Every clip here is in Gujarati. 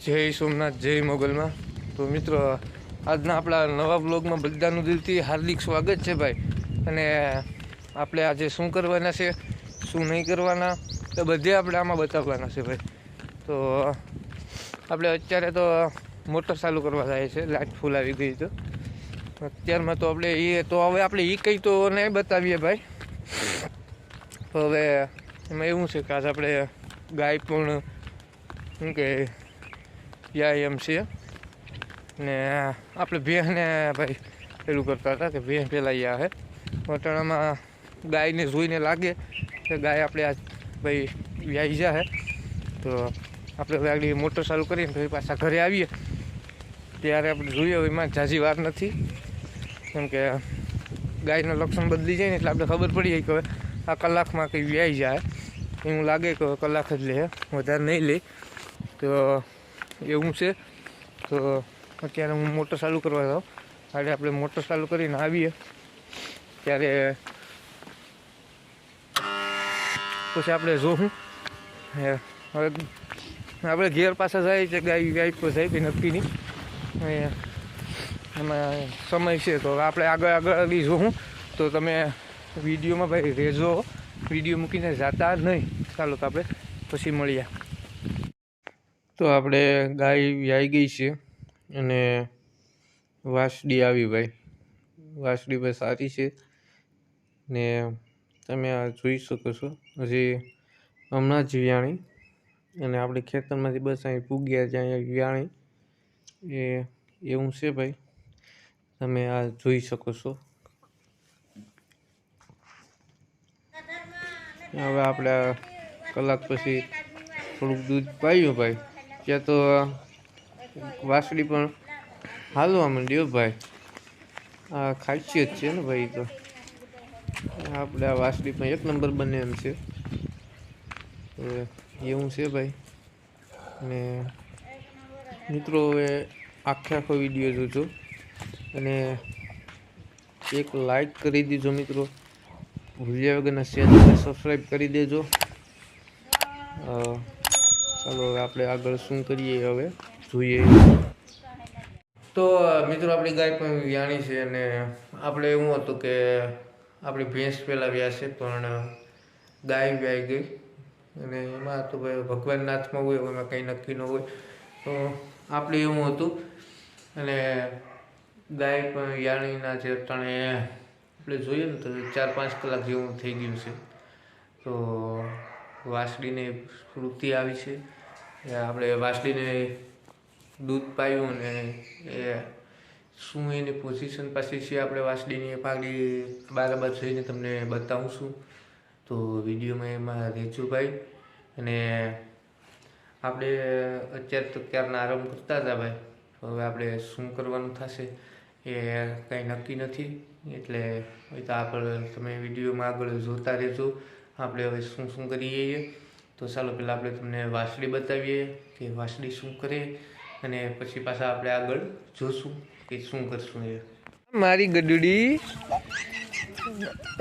જય સોમનાથ, જય મોગલમાં. તો મિત્રો, આજના આપણા નવા બ્લોગમાં બધાનું દિલથી હાર્દિક સ્વાગત છે ભાઈ. અને આપણે આજે શું કરવાના છે, શું નહીં કરવાના તો બધે આપણે આમાં બતાવવાના છે ભાઈ. તો આપણે અત્યારે તો મોટર ચાલુ કરવા જાય છે લાઇટ ફૂલ આવી ગઈ તો. અત્યારમાં તો આપણે એ તો હવે આપણે એ કંઈ તો નહીં બતાવીએ ભાઈ. હવે એમાં એવું છે કે આજે આપણે ગાય પણ, શું કે વ્યાયામ છે. ને આપણે ભેંસને ભાઈ પેલું કરતા હતા કે ભેં પહેલાં યા હે વટાણામાં ગાયને જોઈને લાગે કે ગાય આપણે આ ભાઈ વ્યાઈ જાય તો આપણે હવે આગળ મોટર ચાલુ કરીને પછી પાછા ઘરે આવીએ. ત્યારે આપણે જોઈએ એમાં ઝાઝી વાર નથી. કેમ કે ગાયના લક્ષણ બદલી જાય ને એટલે આપણે ખબર પડી જાય કે હવે આ કલાકમાં કંઈ વ્યાઈ જાય એવું લાગે કે કલાક જ લે, વધારે નહીં લે. તો એવું છે. તો અત્યારે હું મોટર ચાલુ કરવા જાઉં. આજે આપણે મોટર ચાલુ કરીને આવીએ. ત્યારે પછી આપણે જોવું હવે આપણે ઘેર પાછા જાય છે, ગાય ગાય પર જાય કંઈ નક્કી નહીં એમાં સમય છે, તો આપણે આગળ આગળ બી જોવું તો તમે વિડીયોમાં ભાઈ રહેજો. વીડિયો મૂકીને જાતા નહીં. ચાલો તો આપણે પછી મળીએ. તો આપણે ગાય વ્યાઈ ગઈ છે અને વાસડી આવી ભાઈ. વાસડી ભાઈ સારી છે ને તમે આ જોઈ શકો છો. હજી હમણાં જ વ્યાણી અને આપણે ખેતરમાંથી બસ અહીં પૂગ્યા અહીંયા વ્યાણી. એ એવું છે ભાઈ. તમે આ જોઈ શકો છો. હવે આપણે કલાક પછી થોડુંક દૂધ પાયું ભાઈ. ત્યાં તો, વાસળી પણ હાલવા માંડ્યો ભાઈ. આ ખાસિયત છે ને ભાઈ તો. આપણે આ વાસળી પણ એક નંબર બને એમ છે. એવું છે ભાઈ. અને મિત્રો, હવે આખે આખો વીડિયો જોજો. અને એક લાઈક કરી દીજો મિત્રો. ભૂલ્યા વગરના ચેનલને સબસ્ક્રાઈબ કરી દેજો. ચાલો હવે આપણે આગળ શું કરીએ હવે? જોઈએ. તો, મિત્રો, આપણી ગાય પણ વ્યાણી છે અને આપણે એવું હતું કે આપણી ભેંસ પહેલાં વ્યાશે પણ ગાય વ્યાઈ ગઈ. અને એમાં તો ભાઈ ભગવાન હાથમાં હોય, એમાં કંઈ નક્કી ન હોય. તો આપણે એવું હતું. અને ગાય પણ વ્યાણીના જે ત્રણે આપણે જોઈએ ને તો ચાર પાંચ કલાક જેવું થઈ ગયું છે. તો વાસળીને સ્ફૂર્તિ આવી છે. એ આપણે વાસળીને દૂધ પાયું ને એ શું એની પોઝિશન પાસે છે આપણે વાસળીની પાઘડી બરાબર થઈને તમને બતાવું છું. તો વિડીયોમાં એમાં રહેજો ભાઈ. અને આપણે અત્યારે તો ક્યારના આરામ કરતા હતા ભાઈ. હવે આપણે શું કરવાનું થશે એ કંઈ નક્કી નથી. એટલે એ તો આગળ તમે વિડીયોમાં આગળ જોતા રહેજો. આપણે હવે શું શું કરીએ તો ચાલો પહેલાં આપણે તમને વાસળી બતાવીએ કે વાસળી શું કરે અને પછી પાછા આપણે આગળ જોશું કે શું કરશું એ. મારી ગડડી.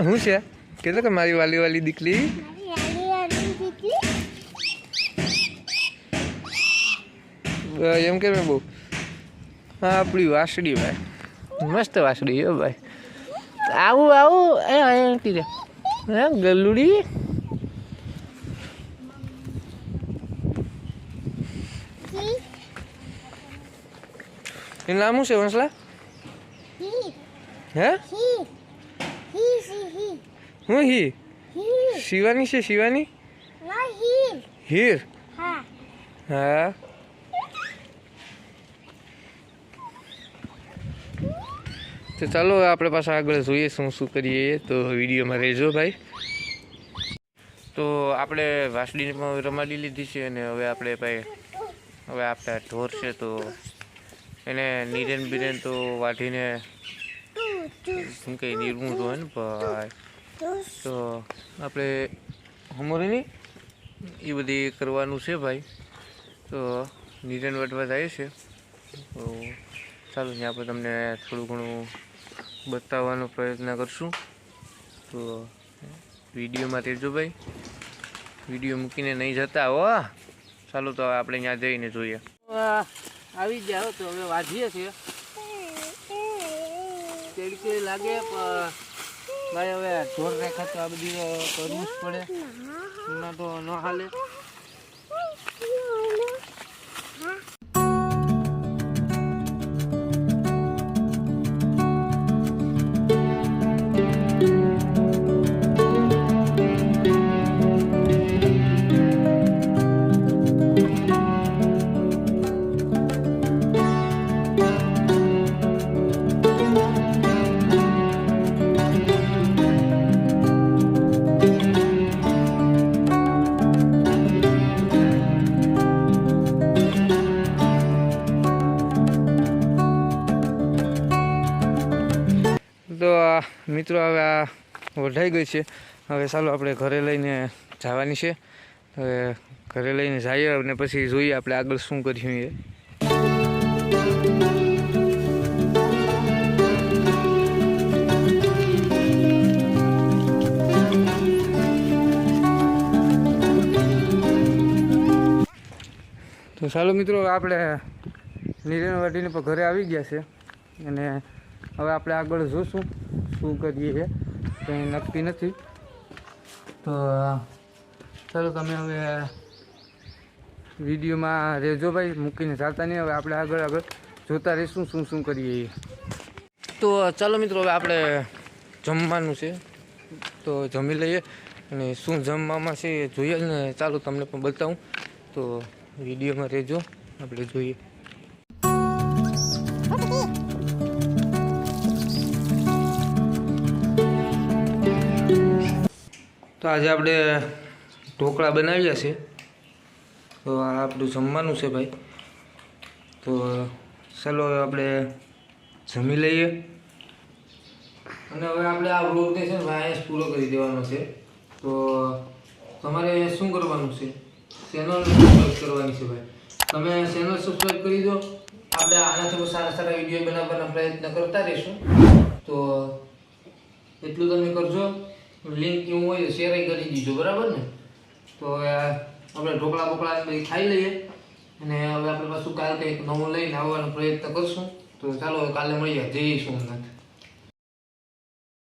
શું છે? કેટલો કે મારી વાલી વાલી દીકરી? એમ કે બહુ. હા આપણી વાસળી ભાઈ. મસ્ત વાસળી હો ભાઈ. આવું આવું એ અહીંયા તીરે હે ગલુડી? એનું નામ શું છે વંસલા હે? હું હી? શિવાની છે શિવાની? હીર? હા. તો ચાલો આપણે પાછા આગળ જોઈએ શું શું કરીએ. તો વિડીયોમાં રહેજો ભાઈ. તો આપણે વાસળીને પણ રમાડી લીધી છે અને હવે આપણે ભાઈ, હવે આપણા ઢોર છે તો એને નીરેન બીરેન તો વાઢીને શું કહે નીરવું તો ને ભાઈ. તો આપણે હમોરીની એ બધી કરવાનું છે ભાઈ. તો નીરેન વાટવા જાય છે. તો ચાલો, ત્યાં આપણે તમને થોડું ઘણું બતાવવાનો પ્રયત્ન કરશું. તો વિડીયોમાં રહેજો ભાઈ. વીડિયો મૂકીને નહીં જતા હો. ચાલો તો આપણે ત્યાં જઈને જોઈએ. આવી હો, તો હવે વાજીએ છીએ. કેવી લાગે ભાઈ હવે ઢોર રેખા તો આ બધી કરવું જ પડે. એમાં તો ન હાલે. મિત્રો, હવે આ વઢાઈ ગઈ છે. હવે ચાલો આપણે ઘરે લઈને જવાની છે. હવે ઘરે લઈને જઈએ અને પછી જોઈએ આપણે આગળ શું કર્યું એ. તો ચાલો મિત્રો આપણે નિરેન વાટીને પણ ઘરે આવી ગયા છે. અને હવે આપણે આગળ જોશું. શું કરીએ કંઈ નક્કી નથી. તો ચાલો તમે હવે વિડીયોમાં રહેજો ભાઈ, મૂકીને ચાલતા નહીં. હવે આપણે આગળ આગળ જોતા રહીશું શું શું કરીએ તો, ચાલો મિત્રો, હવે આપણે જમવાનું છે. તો જમી લઈએ અને શું જમવામાં છે જોઈએ. ને ચાલો તમને પણ બતાવું. તો વિડીયોમાં રહેજો. આપણે જોઈએ. તો આજે આપણે ઢોકળા બનાવ્યા છે. તો આ આપણું જમવાનું છે ભાઈ. તો ચાલો હવે આપણે જમી લઈએ. અને હવે આપણે આ વ્લોગ છે ભાઈ પૂરો કરી દેવાનો છે. તો તમારે શું કરવાનું છે? ચેનલ સબસ્ક્રાઈબ કરવાની છે ભાઈ. તમે ચેનલ સબસ્ક્રાઈબ કરી દો. આપણે આનાથી સારા સારા વીડિયો બનાવવાના પ્રયત્ન કરતા રહીશું. તો એટલું તમે કરજો. લિંક એવું હોય શેર કરી દીધું, બરાબર ને? તો આપણે ઢોકળા બોકળા બધી ખાઈ લઈએ. અને હવે આપણે પાછું કાલે કંઈક નવું લઈને આવવાનો પ્રયત્ન કરશું. તો ચાલો, કાલે મળીએ. જય સોમનાથ.